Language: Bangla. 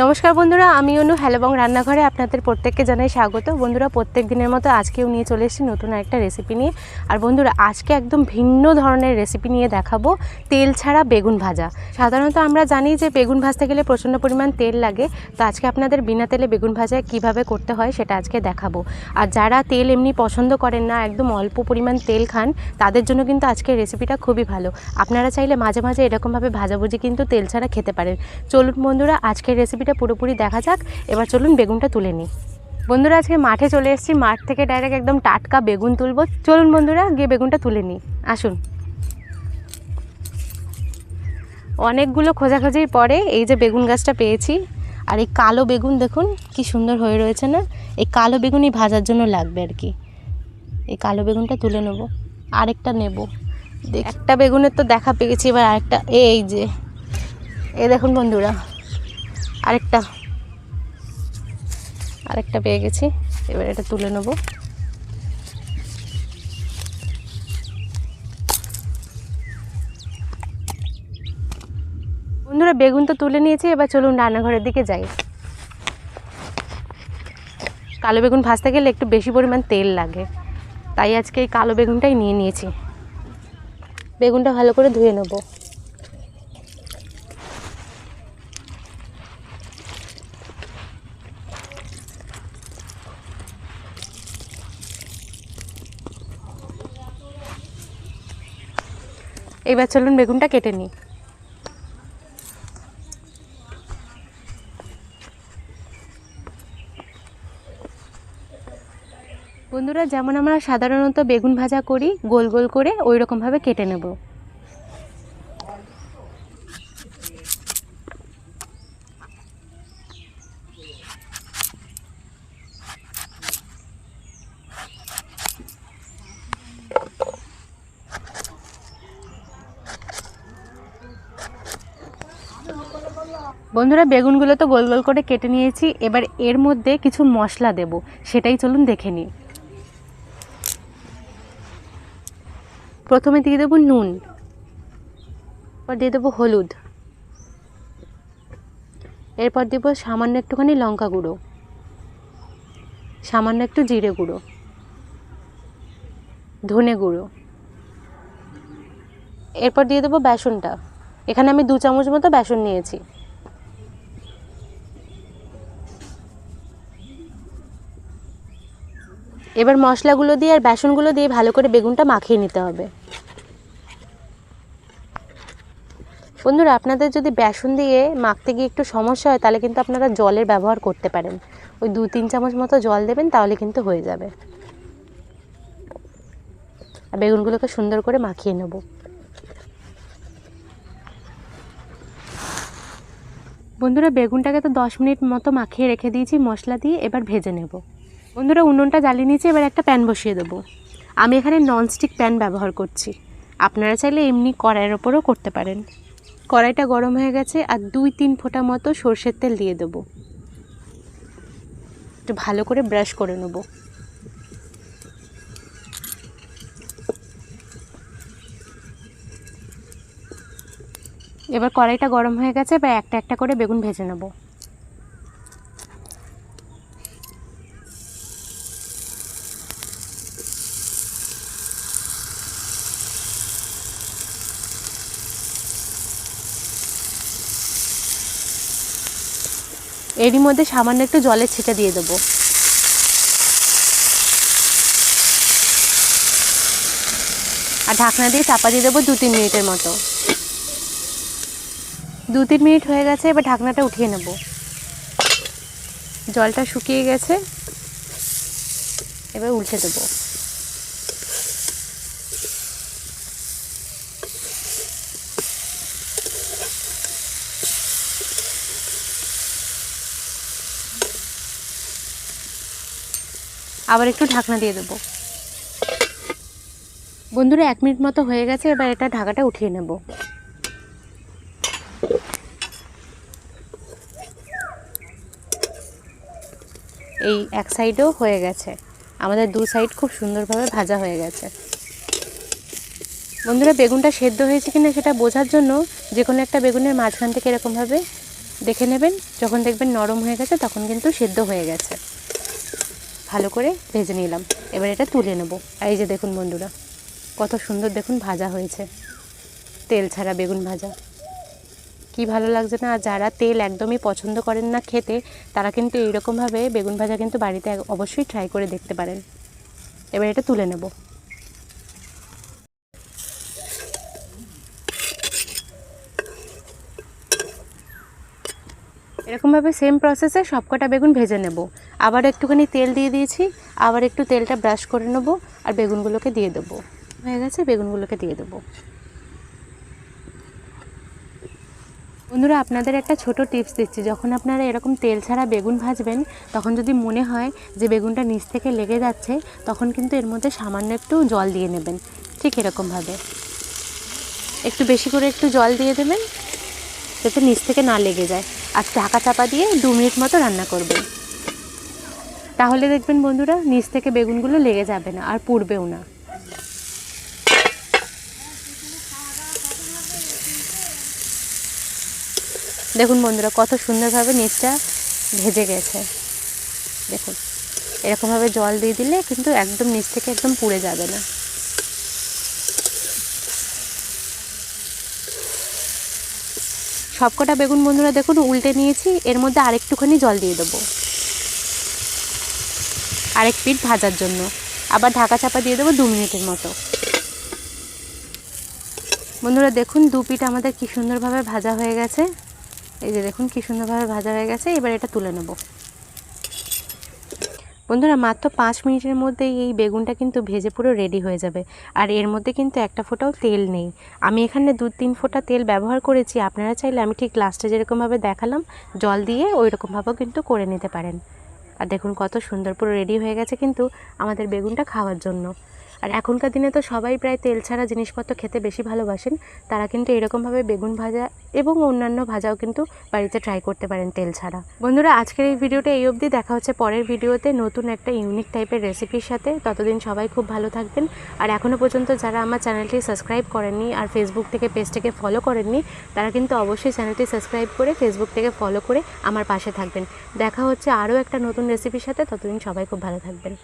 নমস্কার বন্ধুরা, আমি অনু। হ্যালোবং রান্নাঘরে আপনাদের প্রত্যেককে জানাই স্বাগত। বন্ধুরা, প্রত্যেক দিনের মতো আজকেও নিয়ে চলে এসেছি নতুন একটা রেসিপি নিয়ে। আর বন্ধুরা, আজকে একদম ভিন্ন ধরনের রেসিপি নিয়ে দেখাবো। তেল ছাড়া বেগুন ভাজা। সাধারণত আমরা জানি যে বেগুন ভাজতে গেলে প্রচণ্ড পরিমাণ তেল লাগে। তো আজকে আপনাদের বিনা তেলে বেগুন ভাজা কীভাবে করতে হয় সেটা আজকে দেখাবো। আর যারা তেল এমনি পছন্দ করেন না, একদম অল্প পরিমাণ তেল খান, তাদের জন্য কিন্তু আজকের রেসিপিটা খুবই ভালো। আপনারা চাইলে মাঝে মাঝে এরকমভাবে ভাজাভুজি কিন্তু তেল ছাড়া খেতে পারেন। চলুন বন্ধুরা, আজকের রেসিপিটা পুরোপুরি দেখা যাক। এবার চলুন বেগুনটা তুলে নিই। বন্ধুরা, আজকে মাঠে চলে এসেছি। মাঠ থেকে ডাইরেক্ট একদম টাটকা বেগুন তুলবো। চলুন বন্ধুরা, গিয়ে বেগুনটা তুলে নিই। আসুন। অনেকগুলো খোঁজাখোঁজির পরে এই যে বেগুন গাছটা পেয়েছি। আর এই কালো বেগুন দেখুন, কি সুন্দর হয়ে রয়েছে না? এই কালো বেগুনই ভাজার জন্য লাগবে আর কি। এই কালো বেগুনটা তুলে নেব। আরেকটা নেব। একটা বেগুনের তো দেখা পেয়েছি, এবার আরেকটা এই যে। এ দেখুন বন্ধুরা। আরেকটা আরেকটা পেয়ে গেছি। এবার এটা তুলে নেব। বন্ধুরা, বেগুন তো তুলে নিয়েছি, এবার চলুন রান্নাঘরের দিকে যাই। কালো বেগুন ভাজতে গেলে একটু বেশি পরিমাণ তেল লাগে। তাই আজকে এই কালো বেগুনটাই নিয়ে নিয়েছি। বেগুনটা ভালো করে ধুয়ে নেব। এবার চলুন বেগুনটা কেটে নিই। বন্ধুরা, যেমন আমরা সাধারণত বেগুন ভাজা করি, গোল গোল করে ওই রকমভাবে কেটে নেব। বন্ধুরা, বেগুনগুলো তো গোল গোল করে কেটে নিয়েছি। এবার এর মধ্যে কিছু মশলা দেব। সেটাই চলুন দেখে নিই। প্রথমে দিয়ে দেবো নুন। এরপর দিয়ে দেবো হলুদ। এরপর দেবো সামান্য একটুখানি লঙ্কা গুঁড়ো। সামান্য একটু জিরে গুঁড়ো। ধনে গুঁড়ো। এরপর দিয়ে দেবো বেসনটা। এখানে আমি দু চামচ মতো বেসন নিয়েছি। এবার মশলাগুলো দিয়ে আর বেসনগুলো দিয়ে ভালো করে বেগুনটা মাখিয়ে নিতে হবে। বন্ধুরা, আপনাদের যদি বেসন দিয়ে মাখতে গিয়ে একটু সমস্যা হয়, তাহলে কিন্তু আপনারা জলের ব্যবহার করতে পারেন। ওই দু তিন চামচ মতো জল দেবেন, তাহলে কিন্তু হয়ে যাবে। আর বেগুনগুলোকে সুন্দর করে মাখিয়ে নেব। বন্ধুরা, বেগুনটাকে তো দশ মিনিট মতো মাখিয়ে রেখে দিয়েছি, মশলা দিয়ে এবার ভেজে নেব। বন্ধুরা, উনুনটা জ্বালিয়ে নিয়েছি, এবার একটা প্যান বসিয়ে দেবো। আমি এখানে ননস্টিক প্যান ব্যবহার করছি। আপনারা চাইলে এমনি কড়াইয়ের ওপরও করতে পারেন। কড়াইটা গরম হয়ে গেছে, আর দুই তিন ফোঁটা মতো সর্ষের তেল দিয়ে দেবো। একটু ভালো করে ব্রাশ করে নেব। এবার কড়াইটা গরম হয়ে গেছে, এবার একটা একটা করে বেগুন ভেজে নেব। এরই মধ্যে সামান্য একটু জলের ছিটা দিয়ে দেবো। আর ঢাকনা দিয়ে চাপা দিয়ে দেবো দু তিন মিনিটের মতো। দু তিন মিনিট হয়ে গেছে, এবার ঢাকনাটা উঠিয়ে নেব। জলটা শুকিয়ে গেছে, এবার উল্টে দেবো। আবার একটু ঢাকনা দিয়ে দেবো। বন্ধুরা, এক মিনিট মতো হয়ে গেছে, এবার এটা ঢাকাটা উঠিয়ে নেব। এই এক সাইডেও হয়ে গেছে। আমাদের দু সাইড খুব সুন্দরভাবে ভাজা হয়ে গেছে। বন্ধুরা, বেগুনটা সেদ্ধ হয়েছে কিনা সেটা বোঝার জন্য যে কোনো একটা বেগুনের মাঝখান থেকে এরকমভাবে দেখে নেবেন। যখন দেখবেন নরম হয়ে গেছে, তখন কিন্তু সেদ্ধ হয়ে গেছে। ভালো করে ভেজে নিলাম। এবার এটা তুলে নেব। আর এই যে দেখুন বন্ধুরা, কত সুন্দর দেখুন ভাজা হয়েছে। তেল ছাড়া বেগুন ভাজা। কি ভালো লাগছে না? যারা তেল একদমই পছন্দ করেন না খেতে, তারা কিন্তু এইরকমভাবে বেগুন ভাজা কিন্তু বাড়িতে অবশ্যই ট্রাই করে দেখতে পারেন। এবার এটা তুলে নেব। এরকমভাবে সেম প্রসেসে সবকটা বেগুন ভেজে নেব। আবার একটুখানি তেল দিয়ে দিয়েছি, আবার একটু তেলটা ব্রাশ করে নেব আর বেগুনগুলোকে দিয়ে দেবো। হয়ে গেছে, বেগুনগুলোকে দিয়ে দেবো। বন্ধুরা, আপনাদের একটা ছোট টিপস দিচ্ছি। যখন আপনারা এরকম তেল ছাড়া বেগুন ভাজবেন, তখন যদি মনে হয় যে বেগুনটা নিচ থেকে লেগে যাচ্ছে, তখন কিন্তু এর মধ্যে সামান্য একটু জল দিয়ে নেবেন। ঠিক এরকমভাবে। একটু বেশি করে একটু জল দিয়ে দেবেন, যাতে নিচ থেকে না লেগে যায়। আর ঢাকা চাপা দিয়ে দু মিনিট মতো রান্না করবেন। তাহলে দেখবেন বন্ধুরা, নিচ থেকে বেগুনগুলো লেগে যাবে না, আর পুড়বেও না। দেখুন বন্ধুরা, কত সুন্দরভাবে নিচটা ভেজে গেছে। দেখুন, এরকমভাবে জল দিয়ে দিলে কিন্তু একদম নিচ থেকে একদম পুড়ে যাবে না। সবকটা বেগুন বন্ধুরা, দেখুন, উল্টে নিয়েছি, এর মধ্যে আরেকটুখানি জল দিয়ে দেবো। আরেক পিঠ ভাজার জন্য। আবার ঢাকা চাপা দিয়ে দেবো দু মিনিটের মতো। বন্ধুরা, দেখুন দু পিঠ আমাদের কি সুন্দরভাবে ভাজা হয়ে গেছে। এই যে দেখুন কি সুন্দরভাবে ভাজা হয়ে গেছে। এবার এটা তুলে নেব। বন্ধুরা, মাত্র পাঁচ মিনিটের মধ্যেই এই বেগুনটা কিন্তু ভেজে পুরো রেডি হয়ে যাবে। আর এর মধ্যে কিন্তু একটা ফোঁটাও তেল নেই। আমি এখানে দু তিন ফোঁটা তেল ব্যবহার করেছি। আপনারা চাইলে আমি ঠিক লাস্টে যেরকমভাবে দেখালাম, জল দিয়ে ওই রকমভাবেও কিন্তু করে নিতে পারেন। আর দেখুন কত সুন্দর পুরো রেডি হয়ে গেছে কিন্তু আমাদের বেগুনটা খাওয়ার জন্য। আর এখনকার দিনে তো সবাই প্রায় তেল ছাড়া জিনিসপত্র খেতে বেশি ভালোবাসেন। তারা কিন্তু এরকমভাবে বেগুন ভাজা এবং অন্যান্য ভাজাও কিন্তু বাড়িতে ট্রাই করতে পারেন তেল ছাড়া। বন্ধুরা, আজকের এই ভিডিওটা এই অবধি। দেখা হচ্ছে পরের ভিডিওতে নতুন একটা ইউনিক টাইপের রেসিপির সাথে। ততদিন সবাই খুব ভালো থাকবেন। আর এখনও পর্যন্ত যারা আমার চ্যানেলটি সাবস্ক্রাইব করেননি আর ফেসবুক থেকে পেজটাকে ফলো করেননি, তারা কিন্তু অবশ্যই চ্যানেলটি সাবস্ক্রাইব করে ফেসবুক থেকে ফলো করে আমার পাশে থাকবেন। দেখা হচ্ছে আরও একটা নতুন রেসিপির সাথে। ততদিন সবাই খুব ভালো থাকবেন।